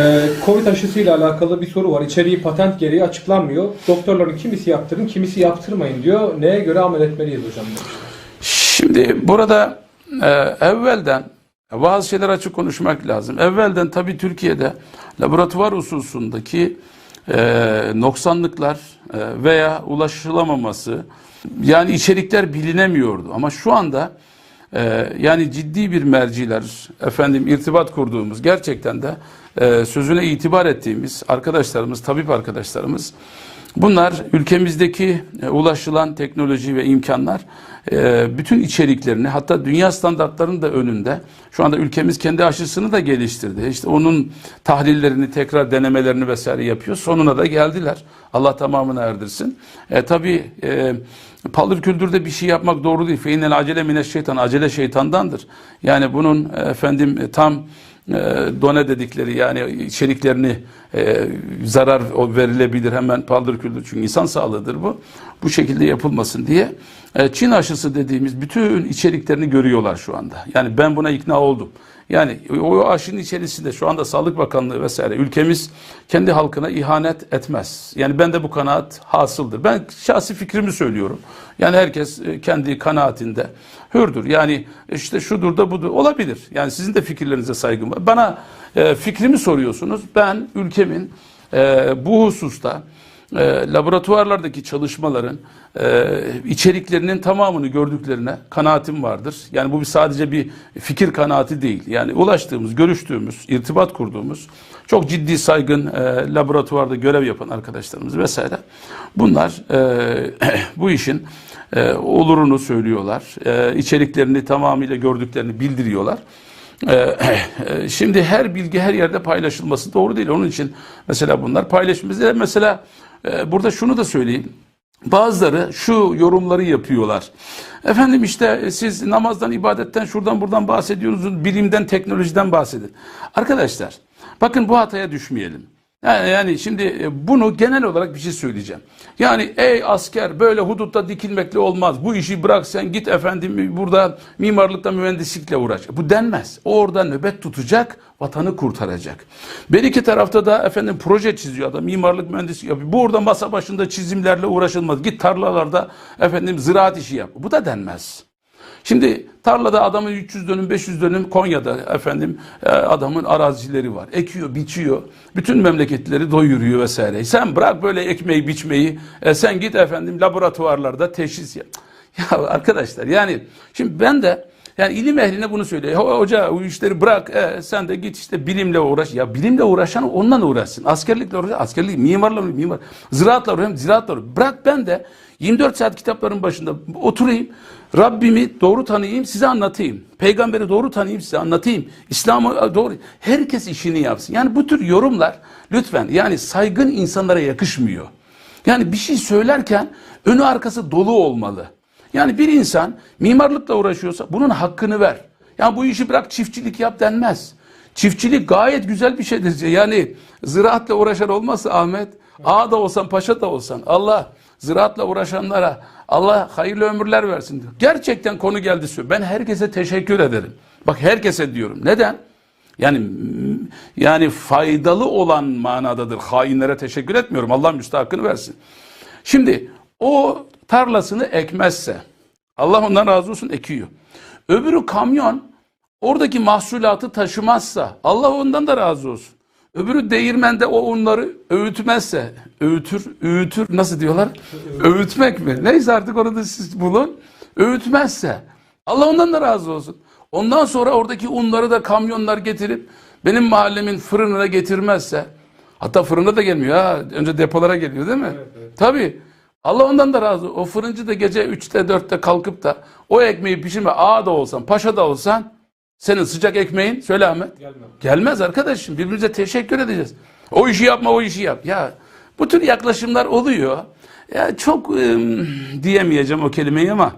Ee, Covid aşısıyla alakalı bir soru var. İçeriği patent gereği açıklanmıyor. Doktorların kimisi yaptırın, kimisi yaptırmayın diyor. Neye göre amel etmeliyiz hocam? Şimdi burada e, evvelden bazı şeyler açık konuşmak lazım. Evvelden tabii Türkiye'de laboratuvar hususundaki e, noksanlıklar e, veya ulaşılamaması yani içerikler bilinemiyordu. Ama şu anda e, yani ciddi bir merciler efendim irtibat kurduğumuz gerçekten de e, sözüne itibar ettiğimiz arkadaşlarımız, tabip arkadaşlarımız Bunlar ülkemizdeki e, ulaşılan teknoloji ve imkanlar e, bütün içeriklerini hatta dünya standartlarının da önünde şu anda ülkemiz kendi aşısını da geliştirdi. İşte onun tahlillerini tekrar denemelerini vesaire yapıyor. Sonuna da geldiler. Allah tamamını erdirsin. E, tabii e, paldır küldürde bir şey yapmak doğru değil. Feynel acele mine şeytan. Acele şeytandandır. Yani bunun e, efendim e, tam e, done dedikleri yani içeriklerini e, zarar verilebilir hemen paldır küldür çünkü insan sağlığıdır bu. Bu şekilde yapılmasın diye e, Çin aşısı dediğimiz bütün içeriklerini görüyorlar şu anda. Yani ben buna ikna oldum. Yani o aşının içerisinde şu anda Sağlık Bakanlığı vesaire ülkemiz kendi halkına ihanet etmez. Yani ben de bu kanaat hasıldır. Ben şahsi fikrimi söylüyorum. Yani herkes e, kendi kanaatinde hürdür. Yani işte şudur da budur olabilir. Yani sizin de fikirlerinize saygım var. Bana e, fikrimi soruyorsunuz. Ben ülkemin e, bu hususta e, laboratuvarlardaki çalışmaların e, içeriklerinin tamamını gördüklerine kanaatim vardır. Yani bu bir sadece bir fikir kanaati değil. Yani ulaştığımız, görüştüğümüz, irtibat kurduğumuz çok ciddi saygın e, laboratuvarda görev yapan arkadaşlarımız vesaire. Bunlar e, bu işin e, olurunu söylüyorlar. E, içeriklerini tamamıyla gördüklerini bildiriyorlar. Ee, Şimdi her bilgi her yerde paylaşılması doğru değil. Onun için mesela bunlar paylaşılması. Mesela e, burada şunu da söyleyeyim. Bazıları şu yorumları yapıyorlar. Efendim işte e, siz namazdan, ibadetten, şuradan buradan bahsediyorsunuz, bilimden, teknolojiden bahsedin. Arkadaşlar bakın bu hataya düşmeyelim. Yani, yani şimdi e, bunu genel olarak bir şey söyleyeceğim. Yani ey asker böyle hudutta dikilmekle olmaz. Bu işi bırak sen git efendim burada mimarlıkla mühendislikle uğraş. Bu denmez. O orada nöbet tutacak, vatanı kurtaracak. Bir iki tarafta da efendim proje çiziyor adam. Mimarlık mühendislik yapıyor. Bu orada masa başında çizimlerle uğraşılmaz. Git tarlalarda efendim ziraat işi yap. Bu da denmez. Şimdi tarlada adamın 300 dönüm 500 dönüm Konya'da efendim e, adamın arazileri var. Ekiyor, biçiyor. Bütün memleketleri doyuruyor vesaire. Sen bırak böyle ekmeği biçmeyi. e, sen git efendim laboratuvarlarda teşhis yap. Ya arkadaşlar yani şimdi ben de yani ilim ehline bunu söylüyor. "Ho- Hoca o işleri bırak e, sen de git işte bilimle uğraş. Ya bilimle uğraşan ondan uğraşsın. Askerlikle uğraş. Askerlik, mimarla uğraş. Mimar. Ziraatla uğraş. Ziraatla uğraş. Bırak ben de 24 saat kitapların başında oturayım. Rabbimi doğru tanıyayım size anlatayım. Peygamberi doğru tanıyayım size anlatayım. İslam'ı doğru. Herkes işini yapsın. Yani bu tür yorumlar lütfen yani saygın insanlara yakışmıyor. Yani bir şey söylerken önü arkası dolu olmalı. Yani bir insan mimarlıkla uğraşıyorsa bunun hakkını ver. Yani bu işi bırak çiftçilik yap denmez. Çiftçilik gayet güzel bir şeydir. Yani ziraatla uğraşan olmazsa Ahmet, ağa da olsan paşa da olsan Allah ziraatla uğraşanlara Allah hayırlı ömürler versin diyor. Gerçekten konu geldi. Ben herkese teşekkür ederim. Bak herkese diyorum. Neden? Yani yani faydalı olan manadadır. Hainlere teşekkür etmiyorum. Allah müstahakını versin. Şimdi o tarlasını ekmezse Allah ondan razı olsun ekiyor. Öbürü kamyon oradaki mahsulatı taşımazsa Allah ondan da razı olsun. Öbürü değirmende o unları öğütmezse, öğütür, öğütür nasıl diyorlar? Öğütmek mi? Neyse artık onu da siz bulun. Öğütmezse Allah ondan da razı olsun. Ondan sonra oradaki unları da kamyonlar getirip benim mahallemin fırınına getirmezse hatta fırına da gelmiyor ha. Önce depolara geliyor değil mi? Tabii. Allah ondan da razı. O fırıncı da gece 3'te 4'te kalkıp da o ekmeği pişirme ağa da olsan, paşa da olsan senin sıcak ekmeğin söyle Ahmet. Gelmem. Gelmez arkadaşım. Birbirimize teşekkür edeceğiz. O işi yapma, o işi yap. Ya bu tür yaklaşımlar oluyor. Ya çok ım, diyemeyeceğim o kelimeyi ama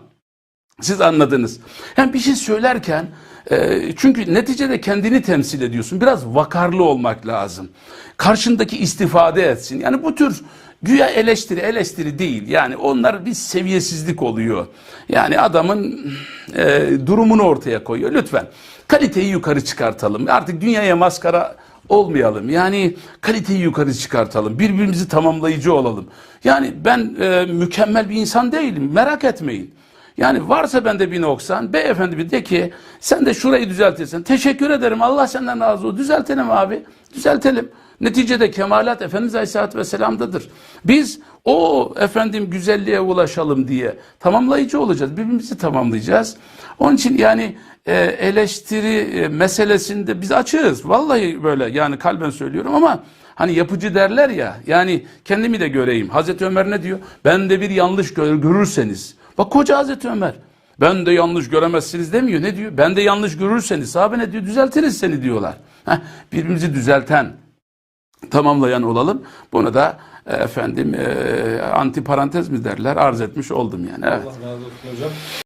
siz anladınız. Yani bir şey söylerken e, çünkü neticede kendini temsil ediyorsun. Biraz vakarlı olmak lazım. Karşındaki istifade etsin. Yani bu tür güya eleştiri eleştiri değil. Yani onlar bir seviyesizlik oluyor. Yani adamın e, durumunu ortaya koyuyor. Lütfen kaliteyi yukarı çıkartalım. Artık dünyaya maskara olmayalım. Yani kaliteyi yukarı çıkartalım. Birbirimizi tamamlayıcı olalım. Yani ben e, mükemmel bir insan değilim. Merak etmeyin. Yani varsa bende bir noksan beyefendi bir de ki sen de şurayı düzeltirsen teşekkür ederim Allah senden razı olsun düzeltelim abi düzeltelim. Neticede kemalat Efendimiz Aleyhisselatü Vesselam'dadır. Biz o efendim güzelliğe ulaşalım diye tamamlayıcı olacağız. Birbirimizi tamamlayacağız. Onun için yani e, eleştiri e, meselesinde biz açığız. Vallahi böyle yani kalben söylüyorum ama Hani yapıcı derler ya yani kendimi de göreyim. Hazreti Ömer ne diyor? Ben de bir yanlış gör- görürseniz. Bak koca Hazreti Ömer. Ben de yanlış göremezsiniz demiyor. Ne diyor? Ben de yanlış görürseniz. Sahabe ne diyor? Düzeltiriz seni diyorlar. Heh, birbirimizi düzelten, tamamlayan olalım. Bunu da e, efendim e, anti parantez mi derler arz etmiş oldum yani. Evet. Allah razı olsun hocam.